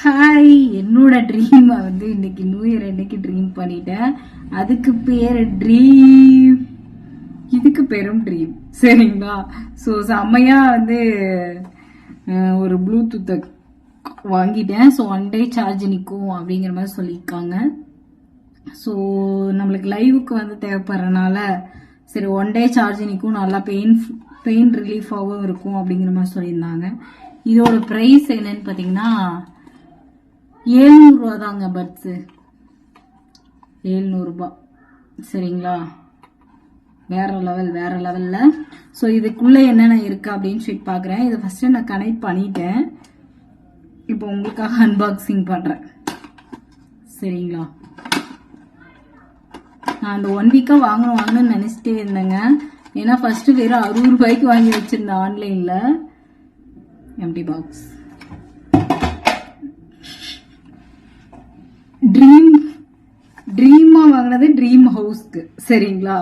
Hi என்னோட ட்ரீமை வந்து இன்னைக்கு நியூ இயர் இன்னைக்கு ட்ரீம் பண்ணிட்டேன். அதுக்கு பேர் ட்ரீம் இதுக்கு பெரும் ட்ரீம் சரிங்களா? ஸோ செம்மையாக வந்து ஒரு ப்ளூடூத்தை வாங்கிட்டேன். ஸோ ஒன் டே சார்ஜ் நிற்கும் அப்படிங்கிற மாதிரி சொல்லியிருக்காங்க. ஸோ நம்மளுக்கு லைவுக்கு வந்து தேவைப்படுறனால சரி ஒன் டே சார்ஜ் நிற்கும் நல்லா பெயின் பெயின் ரிலீஃபாகவும் இருக்கும் அப்படிங்கிற மாதிரி சொல்லியிருந்தாங்க. இதோட ப்ரைஸ் என்னன்னு பார்த்தீங்கன்னா ஏழ்நூறுரூவா தாங்க பட்ஸு ஏழ்நூறுபா. சரிங்களா? வேற லெவல் வேற லெவலில் ஸோ இதுக்குள்ளே என்னென்ன இருக்குது அப்படின்னு சொல்லி பார்க்குறேன் இதை ஃபஸ்ட்டு நான் கனெக்ட் பண்ணிட்டேன். இப்போ உங்களுக்காக அன்பாக்சிங் பண்ணுறேன் சரிங்களா? நான் அந்த ஒன் வீக்காக வாங்கணும் வாங்கணும்னு நினச்சிட்டே இருந்தேங்க. ஏன்னா ஃபஸ்ட்டு வெறும் அறுபது ரூபாய்க்கு வாங்கி வச்சுருந்தேன் ஆன்லைனில் எம்டி பாக்ஸ் ட்ரீம் ட்ரீமா வாங்கினது ட்ரீம் ஹவுஸ்க்கு சரிங்களா?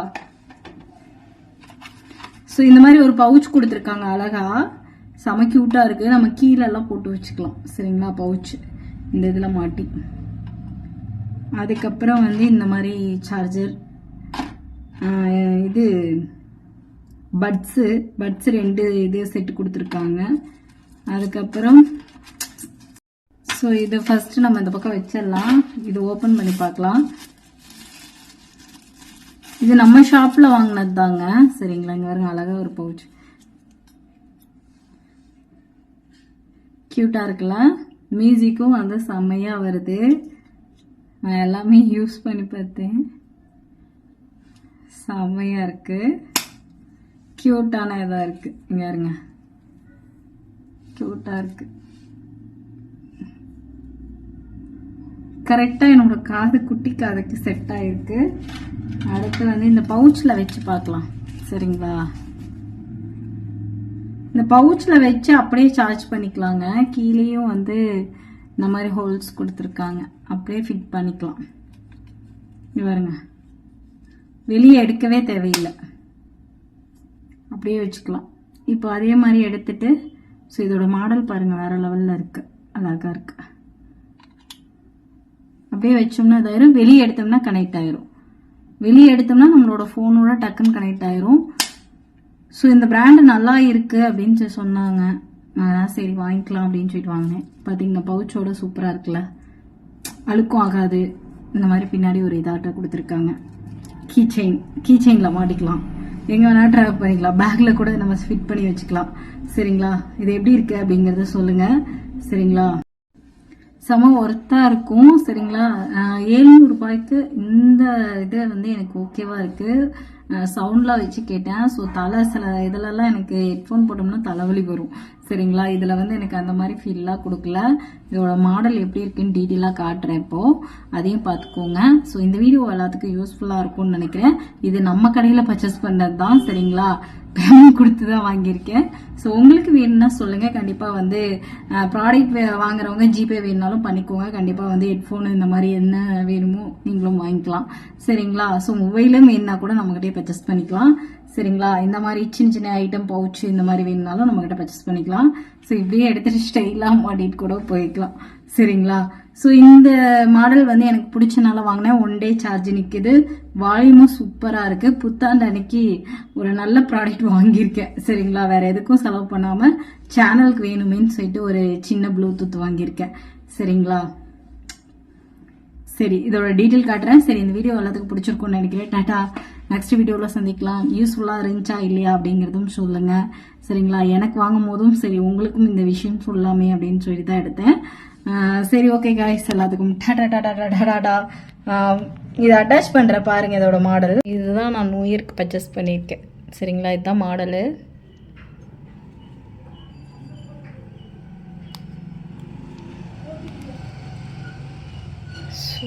ஸோ இந்த மாதிரி ஒரு பவுச் கொடுத்துருக்காங்க அழகா. செம க்யூட்டா இருக்குது நம்ம கீழெல்லாம் போட்டு வச்சுக்கலாம். சரிங்களா பவுச் இந்த இதில் மாட்டி. அதுக்கப்புறம் வந்து இந்த மாதிரி சார்ஜர் இது பட்ஸு பட்ஸு ரெண்டு இது செட்டு கொடுத்துருக்காங்க. அதுக்கப்புறம் ஸோ இது ஃபஸ்ட்டு நம்ம இந்த பக்கம் வச்சிடலாம். இது ஓப்பன் பண்ணி பார்க்கலாம். இது நம்ம ஷாப்பில் வாங்கினது தாங்க சரிங்களா? இங்கே பாருங்க அழகாக ஒரு பவுச் க்யூட்டாக இருக்குல்ல? மியூசிக்கும் வந்து செம்மையாக வருது. நான் எல்லாமே யூஸ் பண்ணி பார்த்தேன். செம்மையாக இருக்குது க்யூட்டான இதாக இருக்குது இங்கே இருங்க க்யூட்டாக இருக்குது கரெக்டாக என்னோட காது குட்டி காதுக்கு செட் ஆகிருக்கு அடுத்து வந்து இந்த பவுச்சில் வச்சு பார்க்கலாம். சரிங்களா? இந்த பவுச்சில் வச்சு அப்படியே சார்ஜ் பண்ணிக்கலாங்க. கீழேயும் வந்து இந்த மாதிரி ஹோல்ஸ் கொடுத்துருக்காங்க. அப்படியே ஃபிட் பண்ணிக்கலாம். இங்க வெளியே எடுக்கவே தேவையில்லை. அப்படியே வச்சுக்கலாம். இப்போ அதே மாதிரி எடுத்துட்டு ஸோ இதோட மாடல் பாருங்கள் வேறு லெவலில் இருக்குது அழகாக இருக்குது அப்படியே வச்சோம்னா இதாயிரும். வெளியே எடுத்தோம்னா கனெக்ட் ஆயிரும். வெளியே எடுத்தோம்னா நம்மளோட ஃபோனோட டக்குன்னு கனெக்ட் ஆயிரும். ஸோ இந்த பிராண்டு நல்லா இருக்கு அப்படின்னு சொல்லி சொன்னாங்க. அதான் சரி வாங்கிக்கலாம் அப்படின்னு சொல்லிட்டு வாங்கினேன். பார்த்தீங்கன்னா பவுச்சோட சூப்பராக இருக்குல்ல. அழுக்கும் ஆகாது. இந்த மாதிரி பின்னாடி ஒரு இதாட்ட கொடுத்துருக்காங்க. கீ செயின் கீ செயினில் மாட்டிக்கலாம். எங்கே வேணால் ட்ராவல் பண்ணிக்கலாம். பேக்கில் கூட நம்ம ஃபிட் பண்ணி வச்சுக்கலாம். சரிங்களா? இது எப்படி இருக்குது அப்படிங்கிறத சொல்லுங்கள் சரிங்களா? செம ஒர்த்தாக இருக்கும் சரிங்களா? ஏழ்நூறு ரூபாய்க்கு இந்த இது வந்து எனக்கு ஓகேவா இருக்கு. சவுண்ட்லாம் வச்சு கேட்டேன். ஸோ தலை சில இதுலலாம் எனக்கு ஹெட்ஃபோன் போட்டோம்னா தலைவலி வரும். சரிங்களா? இதில் வந்து எனக்கு அந்த மாதிரி ஃபீல்லாம் கொடுக்கல. இதோட மாடல் எப்படி இருக்குன்னு டீட்டெயிலாக காட்டுறேன் இப்போது அதையும் பார்த்துக்கோங்க. ஸோ இந்த வீடியோ எல்லாத்துக்கும் யூஸ்ஃபுல்லாக இருக்கும்னு நினைக்கிறேன். இது நம்ம கடையில் பர்ச்சேஸ் பண்ணது தான் சரிங்களா? பேமெண்ட் கொடுத்து தான் வாங்கியிருக்கேன். ஸோ உங்களுக்கு வேணும்னா சொல்லுங்கள் கண்டிப்பாக வந்து ப்ராடக்ட் வாங்குறவங்க ஜிபே வேணுனாலும் பண்ணிக்கோங்க. கண்டிப்பாக வந்து ஹெட்ஃபோனு இந்த மாதிரி என்ன வேணுமோ நீங்களும் வாங்கிக்கலாம். சரிங்களா? ஸோ மொபைலும் வேணுன்னா கூட நம்மகிட்டே பர்ச்சேஸ் பண்ணிக்கலாம். சரிங்களா? இந்த மாதிரி சின்ன சின்ன ஐட்டம் பவுச் இந்த மாதிரி வேணும்னாலும் நம்மகிட்ட பர்ச்சேஸ் பண்ணிக்கலாம். ஸோ இப்படியே எடுத்துட்டு ஸ்டைலாக மாட்டிட்டு கூட போய்க்கலாம். சரிங்களா? ஸோ இந்த மாடல் வந்து எனக்கு பிடிச்சனால வாங்கினேன். ஒன் டே சார்ஜ் நிற்கிது வால்யூமும் சூப்பராக இருக்குது புத்தாண்டு அன்னைக்கு ஒரு நல்ல ப்ராடக்ட் வாங்கியிருக்கேன். சரிங்களா? வேறு எதுக்கும் செலவு பண்ணாமல் சேனலுக்கு வேணுமேன்னு சொல்லிட்டு ஒரு சின்ன ப்ளூடூத் வாங்கியிருக்கேன். சரிங்களா? சரி இதோட டீட்டெயில் காட்டுறேன். சரி இந்த வீடியோ எல்லாத்துக்கும் பிடிச்சிருக்கும்னு நினைக்கிறேன். டாட்டா. நெக்ஸ்ட் வீடியோவில் சந்திக்கலாம். யூஸ்ஃபுல்லாக இருந்துச்சா இல்லையா அப்படிங்கிறதும் சொல்லுங்கள் சரிங்களா? எனக்கு வாங்கும் போதும் சரி உங்களுக்கும் இந்த விஷயம் சொல்லாமே அப்படின்னு சொல்லி தான் எடுத்தேன் சரி ஓகே காய்ஸ் எல்லாத்துக்கும் டாடா டாடா டாடா டாடா இதை அட்டாச் பண்ணுற பாருங்கள் இதோட மாடல் இதுதான் நான் நியூ இயர்க்கு பர்ச்சேஸ் பண்ணியிருக்கேன். சரிங்களா? இதுதான் மாடலு ஸோ